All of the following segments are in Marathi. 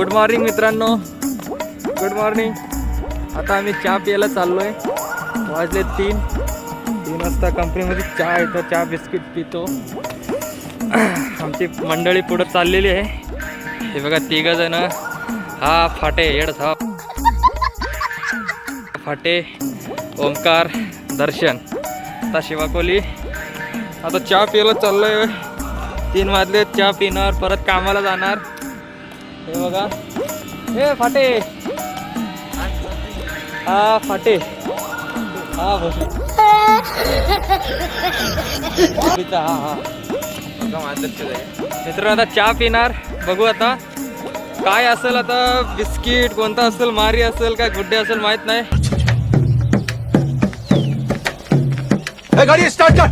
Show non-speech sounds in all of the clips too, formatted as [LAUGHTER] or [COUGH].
गुड मॉर्निंग मित्रांनो. गुड मॉर्निंग आता आम्ही चहा प्यायला चाललोय. वाजले तीन. तीन वाजता कंपनीमध्ये चहा येतो चहा बिस्किट पितो. आमची मंडळी पुढं चाललेली आहे. हे बघा तिघ जण हा फाटे येड हा फाटे ओंकार दर्शन. आता शिवाकोली. आता चहा प्यायला चाललोय. तीन वाजले चहा पिणार परत कामाला जाणार. हे बघा. हे फाटे. हा फाटे. हा बसू. हा हा. मित्र आता चहा पिणार. बघू आता. काय असेल आता? बिस्किट कोणता असेल? मारी असेल? काय गुड्डे असेल? माहीत नाही. गाडी स्टार्ट कर.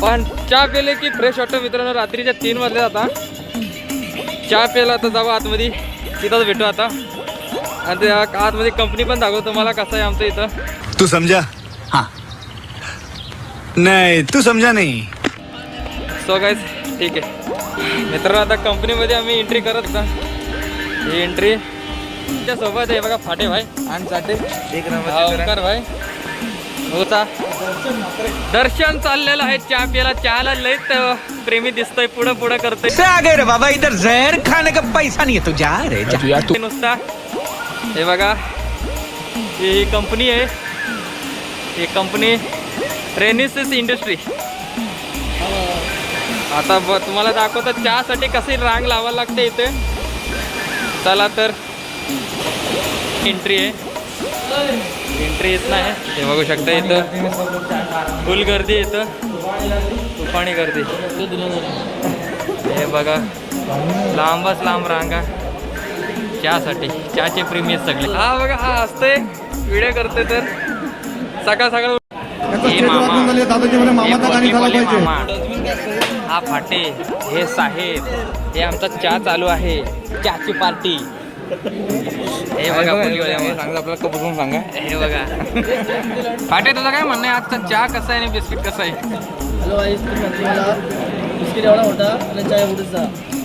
पण चहा पिले की फ्रेश वाटतं मित्रांनो. रात्रीच्या तीन वाजले आता. चहा प्यायला आता जाऊ आतमध्ये. तिथंच भेटू आता. आणि त्या आतमध्ये कंपनी पण दाखवतो तुम्हाला कसं आहे आमचं इथं. तू समझा हाँ. नहीं तू समझा नहीं. सो गाईज ठीक आहे. मित्रांनो आता कंपनीमध्ये आम्ही एंट्री करत होता. ही एंट्री तुमच्यासोबत आहे बघा फाटे भाई. आणि साठी एक ओंकार भाई. होता दर्शन चाललेलं आहे. चहा प्यायला चहाला लयच प्रेमी दिसतोय. पुढं पुढं करतोय. से आ गए रे बाबा इधर जहर खाने का पैसा नहीं है तू जा रे जा. नुसता. हे बघा. ही कंपनी आहे. ही कंपनी रेनिसिस इंडस्ट्री आता ब तुम्हाला दाखवतो चहासाठी कशी रांग लावायला लागते इथे. चला तर. एंट्री आहे. एंट्री येत नाही. हे बघू शकता इथं. फुल गर्दी इथं. तुफानी गर्दी. हे बघा. लांबच लांब रांगा. चहासाठी. चहाचे प्रेमी सगळे. हा बघा हा असते व्हिडिओ करते तर. सकाळ सकाळ हा फाटे. हे साहेब. हे आमचा चहा चालू आहे. चहाची पार्टी. हे बघा बोली बोली मामा. सांगा आपल्याला कपूर सांगा. हे बघा. फाटे तुझं काय म्हणणं आहे? आजचा चहा कसा आहे आणि बिस्किट कसं आहे? हॅलो आईस मला बिस्किट एवढा होता आणि चाय एवढीचा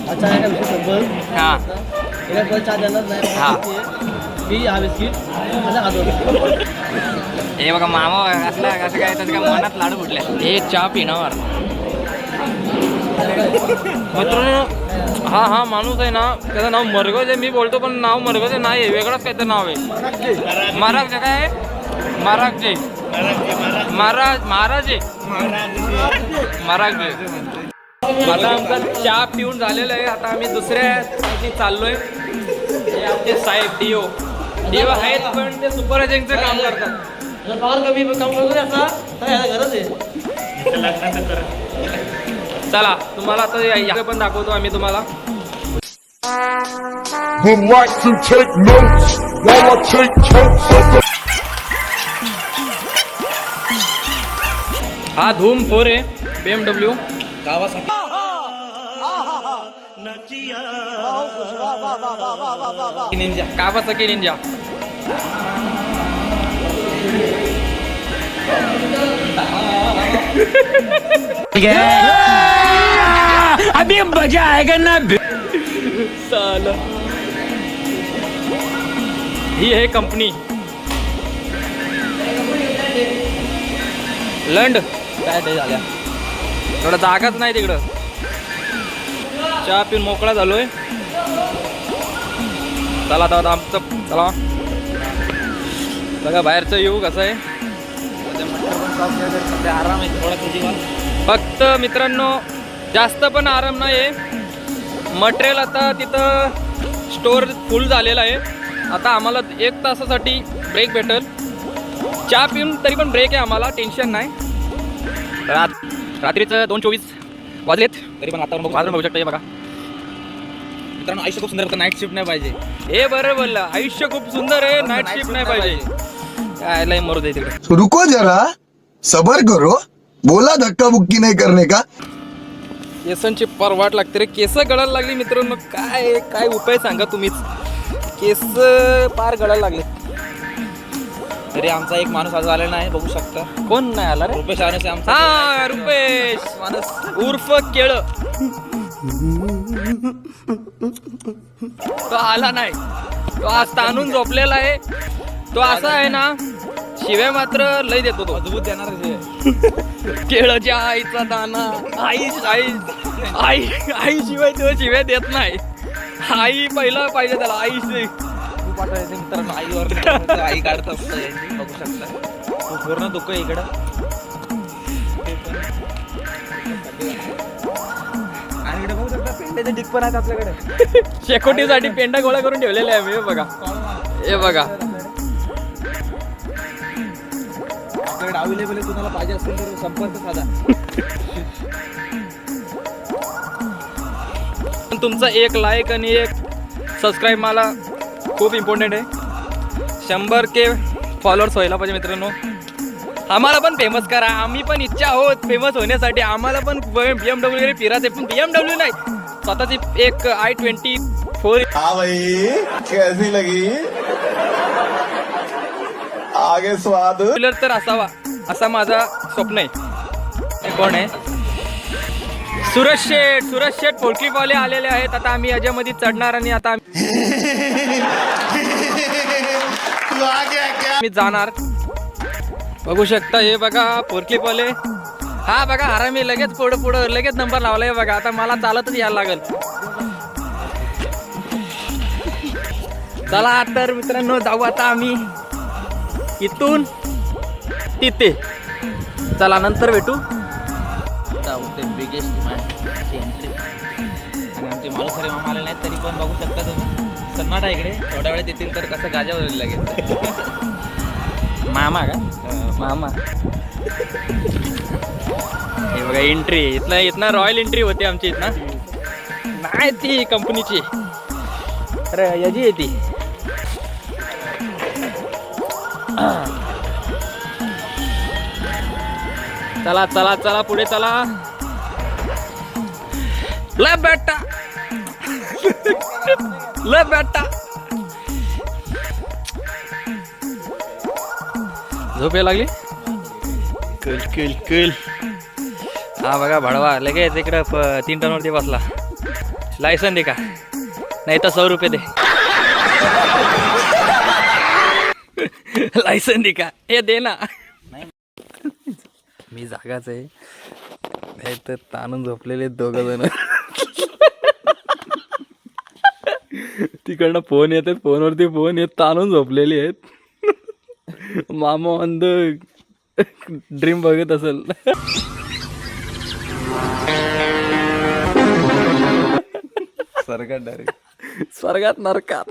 हा चाय का बिस्किट संपल हा. परत चहा देणार नाही. हा. मी हा बिस्किट माझ्या खातो हे बघा मामा असला कसं काय त्याच्या काय मनात लाडू फुटल्या हे चहा पिणार. मित्रांनो हा हा माणूस आहे ना त्याचं नाव मरगज आहे मी बोलतो पण नाव मरगज आहे नाही आहे वेगळंच काहीतरी नाव आहे. महाराज काय आहे? महाराज जे महाराज महाराज. आहे महाराज जे आता आमचा चहा पिऊन झालेला आहे आता आम्ही दुसऱ्या चाललोय. हे आमचे साहेब डीओ डीओ आहेत पण ते सुपरवायझिंगचं काम करतात. कमी काम करतो गरज आहे. चला तुम्हाला आता या- या पण दाखवतो आम्ही तुम्हाला. Would like to take notes while I take totes of the हा धूम फोर आहे B M W ninja Kawasaki ninja अभी मजा आएगा ना साला। ही आहे कंपनी। लंड। काय ते झाल्या एवढं जागाच नाही तिकडं. चहा पिऊन मोकळा झालोय. चला आता आता आमचं चला. बघा बाहेरचं येऊ कसं आहे. आराम आहे थोडा फक्त मित्रांनो जास्त पण आराम नाही आहे मटेरियल आता तिथं स्टोर फुल झालेलं आहे. आता आम्हाला एक तासासाठी ब्रेक भेटेल. चहा पिऊन तरी पण ब्रेक आहे आम्हाला टेन्शन नाही. रात रात्रीचं दोन चोवीस वाजलेत तरी पण आता वाजून बघू शकता बघा. मित्रांनो आयुष्य खूप सुंदर होतं नाईट शिफ्ट नाही पाहिजे. हे बरं बोललं आयुष्य खूप सुंदर आहे नाईट शिफ्ट नाही पाहिजे. काय मरू दे तिकडे. रुको जरा सबर करो. बोला धक्का बुक्की करणे का? केसांची फार वाट लागते रे. केस गळायला लागली मित्रांनो. काय काय उपाय सांगा तुम्हीच. केस पार गळायला लागले. तरी आमचा एक माणूस आज आलेला नाही बघू शकता. कोण नाही आला रे? रुपेश आनस आमचा हा रुपेश. माणूस. उर्फ केळ. तो आला नाही. तो आज ताणून झोपलेला आहे. तो असा आहे ना शिव्या मात्र लय देतो तो. मजबूत देणार केळच्या आईचा दाना. आई आई आई आई शिवाय तो शिवाय देत नाही. आई पहिला पाहिजे त्याला आई खूप आठवते मित्रांनो आईवर आई काढत असतं बघू शकता. तो पूर्ण दुःख इकडं. आणि इकडे बघू शकता पेंड्याचे डिक पण आहेत आपल्याकडे. शेकोटीसाठी पेंडा गोळा करून ठेवलेले आहे मी हे बघा. हे बघा. अवेलेबल आहे तुम्हाला पाहिजे असेल तर संपर्क साधा. पण तुमचा एक लाईक आणि एक सबस्क्राईब मला खूप इम्पॉर्टंट आहे. शंभर के फॉलोअर्स व्हायला पाहिजे मित्रांनो. आम्हाला पण फेमस करा. आम्ही पण इच्छा आहोत फेमस होण्यासाठी. आम्हाला पण बी एम डब्ल्यू वगैरे फिरायचे पण बी एम डब्ल्यू नाही. स्वतःची एक आय ट्वेंटी फोर हाँ भाई कैसी लगी? आगे स्वाद. तर असावा. असा माझा स्वप्न आहे. कोण आहे? सुरज शेठ सुरज शेठ पोल्ट्रीवाले आलेले आहेत. आता आम्ही याच्यामध्ये चढणार आणि आता मी जाणार. बघू शकता हे बघा पोरकीवाले हा बघा हरामी लगेच पुढं पुढं लगेच नंबर लावला हे बघा. आता मला चालतच यायला लागल. चला तर मित्रांनो जाऊ आता आम्ही. इथून तिथे चला नंतर भेटू. ते बिगेस्ट एंट्री आणि आमचे मामा आले नाहीत तरी पण बघू शकता तुम्ही. सन्नाटा इकडे. थोड्या वेळात येतील तर कसं गाजावर लागेल मामा का? मामा. हे बघा एंट्री इथनं इथनं रॉयल एंट्री होती आमची इथनं. नाही ती कंपनीची अरे याची आहे ती. चला चला चला पुढे चला. ल बेटा. ल बेटा. झोप यायला लागली? कल कल कल. हा बघा भडवा. लगेच इकडं तीन टनवरती बसला. लायसन दे का? नाही तर सौ रुपये दे. लायसन दे का? हे दे ना. मी जागाच आहे. नाही तर ताणून झोपलेले दोघ जण. तिकडनं फोन येतात फोनवरती फोन येत ताणून झोपलेली आहेत. मामा ऑन द ड्रीम बघत असेल. सरकार डायरेक्ट स्वर्गात नरकात.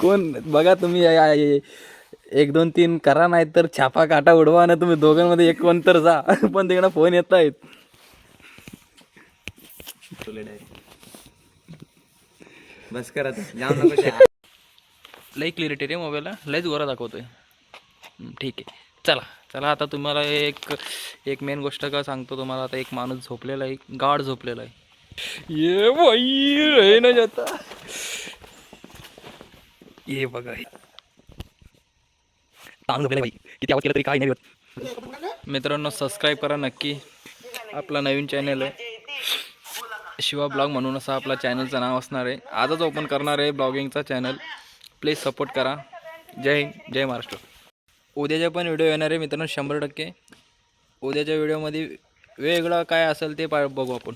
कोण? बघा तुम्ही एक दोन तीन करा नाही तर छापा काटा उडवा ना तुम्ही दोघांमध्ये एक कोण तर जा. [LAUGHS] पण तिकडं फोन येत आहेत बस करा लई क्लिअरिटी रे मोबाईलला लईच गोरा दाखवतोय. ठीक आहे. चला. चला आता तुम्हाला एक एक मेन गोष्ट का सांगतो तुम्हाला. आता एक माणूस झोपलेला आहे. गाड झोपलेला आहे. ये बाई रे ना जाता. ये बघा. ताण झोपलेला भाई किती आवाज केला तरी काय नाही होत मित्रांनो सबस्क्राईब करा नक्की. आपला नवीन चॅनल आहे. शिवा ब्लॉग म्हणून असं आपला चॅनलचं नाव असणार आहे. आजच ओपन करणार आहे ब्लॉगिंगचा चॅनल प्लीज सपोर्ट करा. जय हिंद जय महाराष्ट्र. उद्याचे पण व्हिडिओ येणार आहे मित्रांनो शंभर टक्के. उद्याच्या व्हिडिओमध्ये वेगळं काय असेल ते पा बघू आपण.